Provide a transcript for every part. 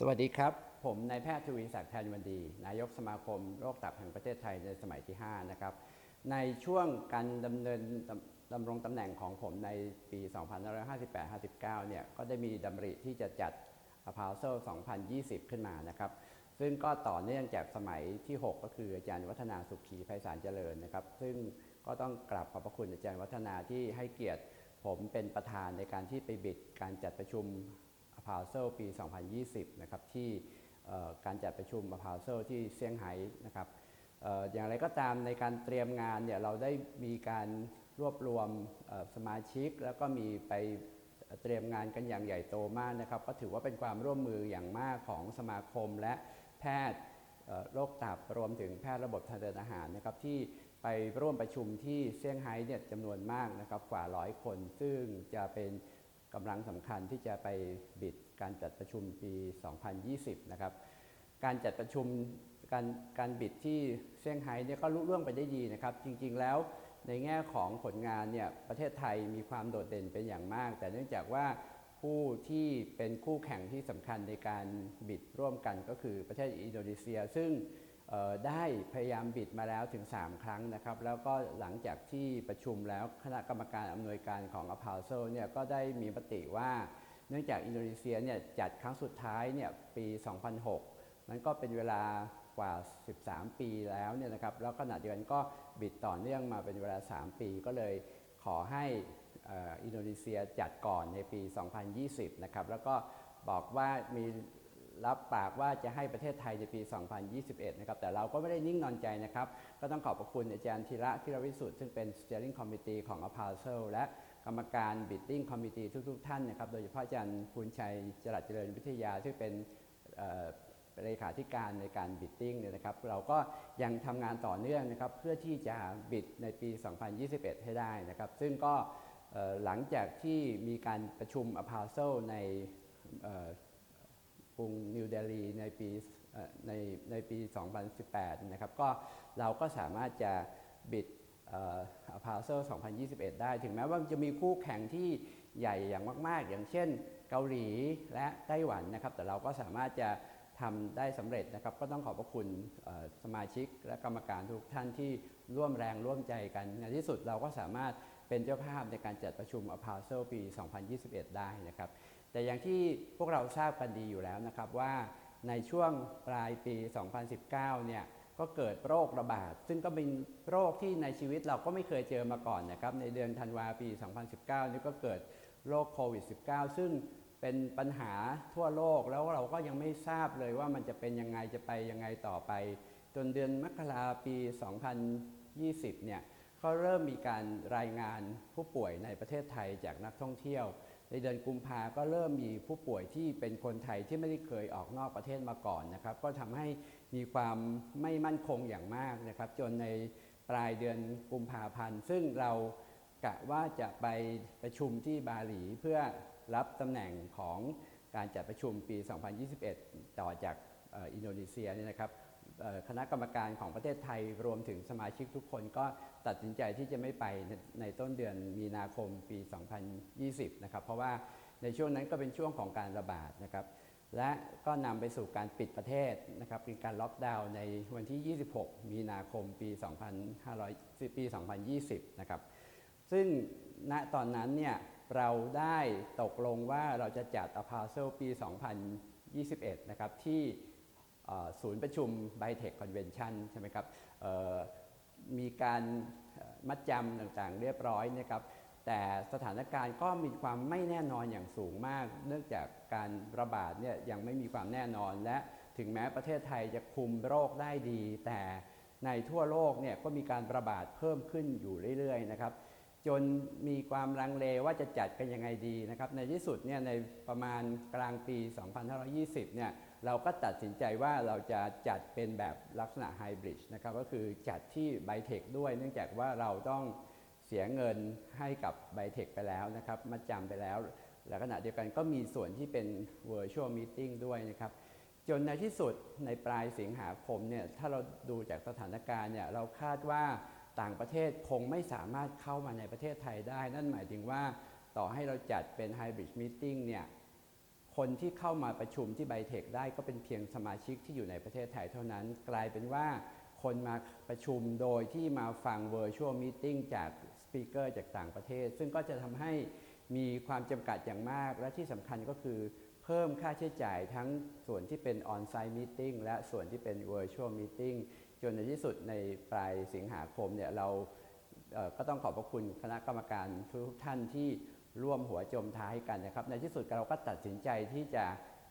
สวัสดีครับ ผมนายแพทย์ทวีศักดิ์แทนวันดี นายกสมาคมโรคตับแห่งประเทศไทยในสมัยที่ 5 นะครับ ในช่วงการดำเนินดำรงตำแหน่งของผมในปี 2558-59 เนี่ย ก็ได้มีดำริที่จะจัด a p a s e l 2020 ขึ้นมานะครับ ซึ่งก็ต่อเนื่องจากสมัยที่ 6 ก็คืออาจารย์วัฒนาสุขีไพศาลเจริญนะครับ ซึ่งก็ต้องกราบขอบพระคุณอาจารย์วัฒนาที่ให้เกียรติผมเป็นประธานในการที่ไปบิดการจัดประชุม a p a s e l ปี 2020 นะครับที่การจัดประชุม a p a s e l ที่เซี่ยงไฮ้นะครับออย่างไรก็ตามในการเตรียมงานเนี่ยเราได้มีการรวบรวมสมาชิก แล้วก็มีไปเตรียมงานกันอย่างใหญ่โตมากนะครับ ก็ถือว่าเป็นความร่วมมืออย่างมากของสมาคมและแพทย์โรคตับรวมถึงแพทย์ระบบทางเดินอาหารนะครับที่ไปร่วมประชุมที่เซี่ยงไฮ้เนี่ยจำนวนมากนะครับกว่าร้อยคน ซึ่งจะเป็น กำลังสำคัญที่จะไปบิดการจัดประชุมปี 2020 นะครับ การจัดประชุมการการบิดที่เซี่ยงไฮ้เนี่ยก็ลุล่วงไปได้ดีนะครับ จริงๆแล้วในแง่ของผลงานเนี่ยประเทศไทยมีความโดดเด่นเป็นอย่างมาก แต่เนื่องจากว่าผู้ที่เป็นคู่แข่งที่สำคัญในการบิดร่วมกันก็คือประเทศอินโดนีเซีย ซึ่ง ได้พยายามบิดมาแล้วถึง 3 ครั้งนะครับ แล้วก็หลังจากที่ประชุมแล้วคณะกรรมการอำนวยการของ a p a s o เนี่ยก็ได้มีมติว่า เนื่องจากอินโดนีเซียเนี่ยจัดครั้งสุดท้ายเนี่ยปี 2006 มันก็เป็นเวลากว่า 13 ปีแล้วเนี่ยนะครับแล้วขณะเดียวกันก็บิดต่อเนื่องมาเป็นเวลา 3 ปี ก็เลยขอให้อินโดนีเซียจัดก่อนในปี 2020 นะครับแล้วก็บอกว่ามี รับปากว่าจะให้ประเทศไทยในปี 2021 นะครับ แต่เราก็ไม่ได้นิ่งนอนใจนะครับ ก็ต้องขอบพระคุณอาจารย์ธีระธีรวิสุทธิ์ซึ่งเป็น steering committee ของ a p a s e l และกรรมการ bidding committee ทุกๆท่านนะครับ โดยเฉพาะอาจารย์ภูลชัยจรัสเจริญวิทยาซึ่งเป็นเลขาธิการในการ bidding เนี่ยนะครับ เราก็ยังทำงานต่อเนื่องนะครับ เพื่อที่จะบิดในปี 2021 ให้ได้นะครับ ซึ่งก็หลังจากที่มีการประชุม a p a s e l ใน กรุงนิวเดลีในปีในในปี 2018 นะครับ ก็เราก็สามารถจะบิดอพาเซล2021 ได้ ถึงแม้ว่าจะมีคู่แข่งที่ใหญ่อย่างมาก ๆ อย่างเช่นเกาหลีและไต้หวันนะครับ แต่เราก็สามารถจะทำได้สำเร็จนะครับ ก็ต้องขอบพระคุณสมาชิกและกรรมการทุกท่านที่ร่วมแรงร่วมใจกัน ในที่สุดเราก็สามารถเป็นเจ้าภาพในการจัดประชุมอพาเซลปี 2021 ได้นะครับ แต่อย่างที่พวกเราทราบกันดีอยู่แล้วนะครับว่าในช่วงปลายปี 2019 เนี่ยก็เกิดโรคระบาด ซึ่งก็เป็นโรคที่ในชีวิตเราก็ไม่เคยเจอมาก่อนนะครับ ในเดือนธันวาปี 2019 นี่ก็เกิดโรคโควิด -19 ซึ่งเป็นปัญหาทั่วโลกแล้วเราก็ยังไม่ทราบเลยว่ามันจะเป็นยังไงจะไปยังไงต่อไป จนเดือนมกราปี 2020 เนี่ยก็เริ่มมีการรายงานผู้ป่วยในประเทศไทยจากนักท่องเที่ยว ในเดือนกุมภาก็เริ่มมีผู้ป่วยที่เป็นคนไทยที่ไม่ได้เคยออกนอกประเทศมาก่อนนะครับ ก็ทำให้มีความไม่มั่นคงอย่างมากนะครับ จนในปลายเดือนกุมภาพันธ์ ซึ่งเรากะว่าจะไปประชุมที่บาหลีเพื่อรับตำแหน่งของการจัดประชุมปี 2021 ต่อจากอินโดนีเซียเนี่ยนะครับ คณะกรรมการของประเทศไทยรวมถึงสมาชิกทุกคนก็ตัดสินใจที่จะไม่ไปในในต้นเดือนมีนาคมปี 2020 นะครับ เพราะว่าในช่วงนั้นก็เป็นช่วงของการระบาดนะครับ และก็นำไปสู่การปิดประเทศนะครับเป็นการล็อกดาวน์ในวันที่ 26 มีนาคมปี 2500 ปี 2020 นะครับ ซึ่งณตอนนั้นเนี่ยเราได้ตกลงว่าเราจะจัดอพาร์เซลปี 2021 นะครับที่ ศูนย์ประชุมไบเทคคอนเวนชั่นใช่ไหมครับมีการมัดจำต่างๆ เรียบร้อยนะครับแต่สถานการณ์ก็มีความไม่แน่นอนอย่างสูงมาก เนื่องจากการระบาดเนี่ยยังไม่มีความแน่นอน และถึงแม้ประเทศไทยจะคุมโรคได้ดี แต่ในทั่วโลกเนี่ยก็มีการระบาดเพิ่มขึ้นอยู่เรื่อยๆนะครับจนมีความลังเลว่าจะจัดกันยังไงดีนะครับในที่สุดเนี่ยในประมาณกลางปี 2520เนี่ย เราก็ตัดสินใจว่าเราจะจัดเป็นแบบลักษณะไฮบริดนะครับก็คือจัดที่ไบเทคด้วย เนื่องจากว่าเราต้องเสียเงินให้กับไบเทคไปแล้วนะครับมาจำไปแล้ว และขณะเดียวกันก็มีส่วนที่เป็น virtual meeting ด้วยนะครับ จนในที่สุดในปลายสิงหาคมเนี่ยถ้าเราดูจากสถานการณ์เนี่ยเราคาดว่าต่างประเทศคงไม่สามารถเข้ามาในประเทศไทยได้ นั่นหมายถึงว่าต่อให้เราจัดเป็น hybrid meeting เนี่ย คนที่เข้ามาประชุมที่ไบเทคได้ก็เป็นเพียงสมาชิกที่อยู่ในประเทศไทยเท่านั้น กลายเป็นว่าคนมาประชุมโดยที่มาฟัง virtual meeting จากสปีกเกอร์จากต่างประเทศ ซึ่งก็จะทำให้มีความจำกัดอย่างมาก และที่สำคัญก็คือเพิ่มค่าใช้จ่ายทั้งส่วนที่เป็น on-site meeting และส่วนที่เป็น virtual meeting จนในที่สุดในปลายสิงหาคมเนี่ยเราเก็ต้องขอบพระคุณคณะกรรมการทุกท่านที่ ร่วมหัวจมท้ายกันนะครับ ในที่สุดเราก็ตัดสินใจที่จะ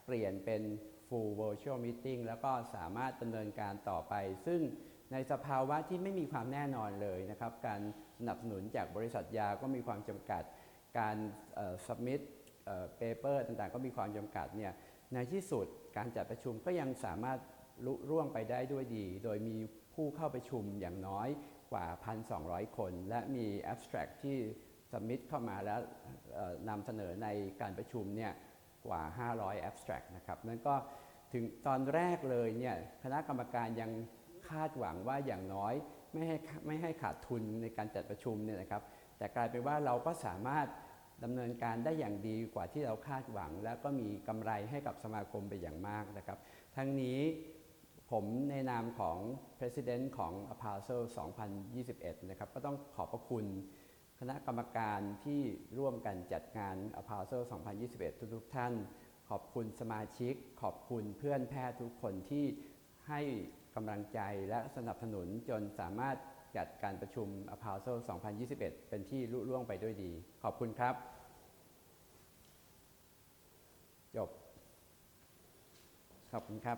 เปลี่ยนเป็น full virtual meeting แล้วก็สามารถดำเนินการต่อไป ซึ่งในสภาวะที่ไม่มีความแน่นอนเลยนะครับ การสนับสนุนจากบริษัทยาก็มีความจำกัด การเอ่อ submit เอ่อ paper ต่างๆ ก็มีความจำกัดเนี่ย ในที่สุดการจัดประชุมก็ยังสามารถลุร่วงไปได้ด้วยดี โดยมีผู้เข้าประชุมอย่างน้อยกว่า 1,200 คน และมี abstract ที่ submit เข้ามาแล้ว นำเสนอในการประชุมเนี่ยกว่า 500 abstract นะครับนั่นก็ถึงตอนแรกเลยเนี่ยคณะกรรมการยังคาดหวังว่าอย่างน้อยไม่ให้ไม่ให้ขาดทุนในการจัดประชุมเนี่ยนะครับ แต่กลายเป็นว่าเราก็สามารถดำเนินการได้อย่างดีกว่าที่เราคาดหวัง และก็มีกำไรให้กับสมาคมไปอย่างมากนะครับ ทั้งนี้ผมในนามของ President ของ a p a s e l 2021 นะครับ ก็ต้องขอบพระคุณ ณะกรรมการที่ร่วมกันจัดงาน a p a s e l 2021 ทุกๆท่าน ขอบคุณสมาชิก ขอบคุณเพื่อนแพทย์ทุกคนที่ให้กำลังใจและสนับสนุนจนสามารถจัดการประชุม a p a s e l 2021 เป็นที่ลุล่วงไปด้วยดี ขอบคุณครับจบขอบคุณครับ